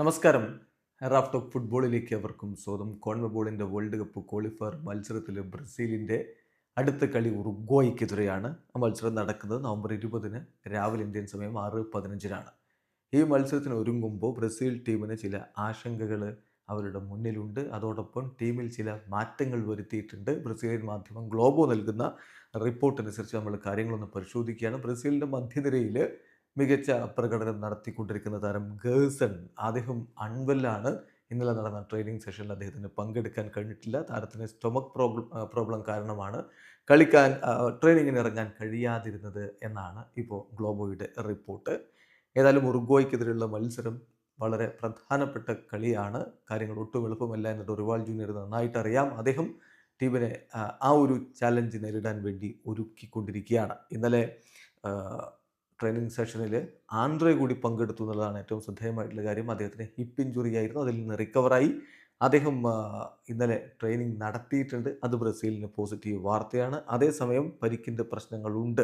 നമസ്കാരം. Raf talk ഫുട്ബോളിലേക്ക് അവർക്കും സ്വന്തം കോൺമബോളിന്റെ വേൾഡ് കപ്പ് ക്വാളിഫയർ മത്സരത്തിൽ ബ്രസീലിന്റെ അടുത്ത കളി ഉറുഗ്വായിക്കെതിരെയാണ് ആ മത്സരം നടക്കുന്നത്. നവംബർ ഇരുപതിന് രാവിലെ ഇന്ത്യൻ സമയം ആറ് പതിനഞ്ചിനാണ്. ഈ മത്സരത്തിന് ഒരുങ്ങുമ്പോൾ ബ്രസീൽ ടീമിന് ചില ആശങ്കകൾ അവരുടെ മുന്നിലുണ്ട്. അതോടൊപ്പം ടീമിൽ ചില മാറ്റങ്ങൾ വരുത്തിയിട്ടുണ്ട്. ബ്രസീലിയൻ മാധ്യമം ഗ്ലോബോ നൽകുന്ന റിപ്പോർട്ടനുസരിച്ച് നമ്മൾ കാര്യങ്ങളൊന്ന് പരിശോധിക്കുകയാണ്. ബ്രസീലിന്റെ മധ്യനിരയിൽ മികച്ച പ്രകടനം നടത്തിക്കൊണ്ടിരിക്കുന്ന താരം ഗേഴ്സൺ അദ്ദേഹം അൺവെല്ലാണ്. ഇന്നലെ നടന്ന ട്രെയിനിങ് സെഷനിൽ അദ്ദേഹത്തിന് പങ്കെടുക്കാൻ കഴിഞ്ഞിട്ടില്ല. താരത്തിന് സ്റ്റൊമക് പ്രോബ്ലം പ്രോബ്ലം കാരണമാണ് കളിക്കാൻ ട്രെയിനിങ്ങിന് ഇറങ്ങാൻ കഴിയാതിരുന്നത് എന്നാണ് ഇപ്പോൾ ഗ്ലോബോയുടെ റിപ്പോർട്ട്. ഏതായാലും ഉറുഗോയ്ക്കെതിരെയുള്ള മത്സരം വളരെ പ്രധാനപ്പെട്ട കളിയാണ്. കാര്യങ്ങൾ ഒട്ടും എളുപ്പമല്ല എന്ന് റിവാൾ ജൂനിയർ നന്നായിട്ട് അറിയാം. അദ്ദേഹം ടീമിനെ ആ, ഒരു ചാലഞ്ച് നേരിടാൻ വേണ്ടി ഒരുക്കിക്കൊണ്ടിരിക്കുകയാണ്. ഇന്നലെ ട്രെയിനിങ് സെഷനിൽ ആന്ധ്രയെ കൂടി പങ്കെടുത്തു എന്നുള്ളതാണ് ഏറ്റവും ശ്രദ്ധേയമായിട്ടുള്ള കാര്യം. അദ്ദേഹത്തിന് ഹിപ്പ് ഇഞ്ചുറി ആയിരുന്നു. അതിൽ നിന്ന് റിക്കവറായി. അദ്ദേഹം ഇന്നലെ ട്രെയിനിങ് നടത്തിയിട്ടുണ്ട്. അത് ബ്രസീലിന് പോസിറ്റീവ് വാർത്തയാണ്. അതേസമയം പരിക്കിന്റെ പ്രശ്നങ്ങളുണ്ട്.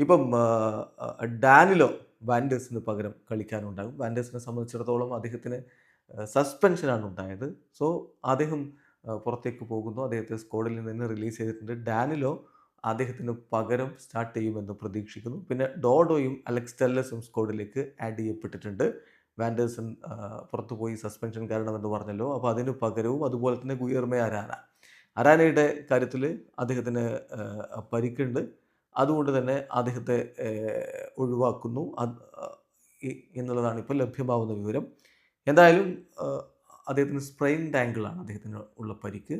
ഇപ്പം ഡാനിലോ വാൻഡേഴ്സിന് പകരം കളിക്കാനുണ്ടാകും. വാൻഡേഴ്സിനെ സംബന്ധിച്ചിടത്തോളം അദ്ദേഹത്തിന് സസ്പെൻഷനാണ് ഉണ്ടായത്. സോ അദ്ദേഹം പുറത്തേക്ക് പോകുന്നു. അദ്ദേഹത്തെ സ്ക്വാഡിൽ നിന്ന് റിലീസ് ചെയ്തിട്ടുണ്ട്. ഡാനിലോ അദ്ദേഹത്തിന് പകരം സ്റ്റാർട്ട് ചെയ്യുമെന്ന് പ്രതീക്ഷിക്കുന്നു. പിന്നെ ഡോഡോയും അലക്സ് ടെല്ലസും സ്കോഡിലേക്ക് ആഡ് ചെയ്യപ്പെട്ടിട്ടുണ്ട്. വാൻഡേഴ്സൺ പുറത്തുപോയി സസ്പെൻഷൻ കാരണമെന്ന് പറഞ്ഞല്ലോ. അപ്പോൾ അതിന് പകരവും അതുപോലെ തന്നെ ഗുയർമേ അരാന. അരാനയുടെ കാര്യത്തിൽ അദ്ദേഹത്തിന് പരിക്കുണ്ട്. അതുകൊണ്ട് തന്നെ അദ്ദേഹത്തെ ഒഴിവാക്കുന്നു. എന്നുള്ളതാണ് ഇപ്പോൾ ലഭ്യമാവുന്ന വിവരം. എന്തായാലും അദ്ദേഹത്തിന് സ്പ്രെയിൻ ആംഗിളാണ് അദ്ദേഹത്തിന് ഉള്ള പരിക്ക്.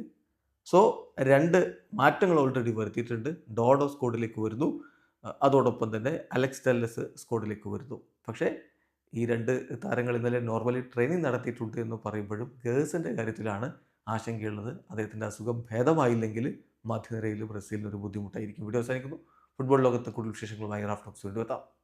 സോ രണ്ട് മാറ്റങ്ങൾ ഓൾറെഡി വരുത്തിയിട്ടുണ്ട്. ഡോഡോ സ്കോഡിലേക്ക് വരുന്നു. അതോടൊപ്പം തന്നെ അലക്സ് ടെല്ലസ് സ്കോഡിലേക്ക് വരുന്നു. പക്ഷേ ഈ രണ്ട് താരങ്ങൾ ഇന്നലെ നോർമലി ട്രെയിനിങ് നടത്തിയിട്ടുണ്ട് എന്ന് പറയുമ്പോഴും ഗേഴ്സിന്റെ കാര്യത്തിലാണ് ആശങ്കയുള്ളത്. അദ്ദേഹത്തിന്റെ അസുഖം ഭേദമായില്ലെങ്കിൽ മധ്യനിരയിൽ ബ്രസീലിന് ഒരു ബുദ്ധിമുട്ടായിരിക്കും. വീഡിയോ അവസാനിക്കുന്നു. ഫുട്ബോൾ ലോകത്തെ കൂടുതൽ വിശേഷങ്ങളുമായി റാഫ്റ്റോക്സ് വീണ്ടും എത്താം.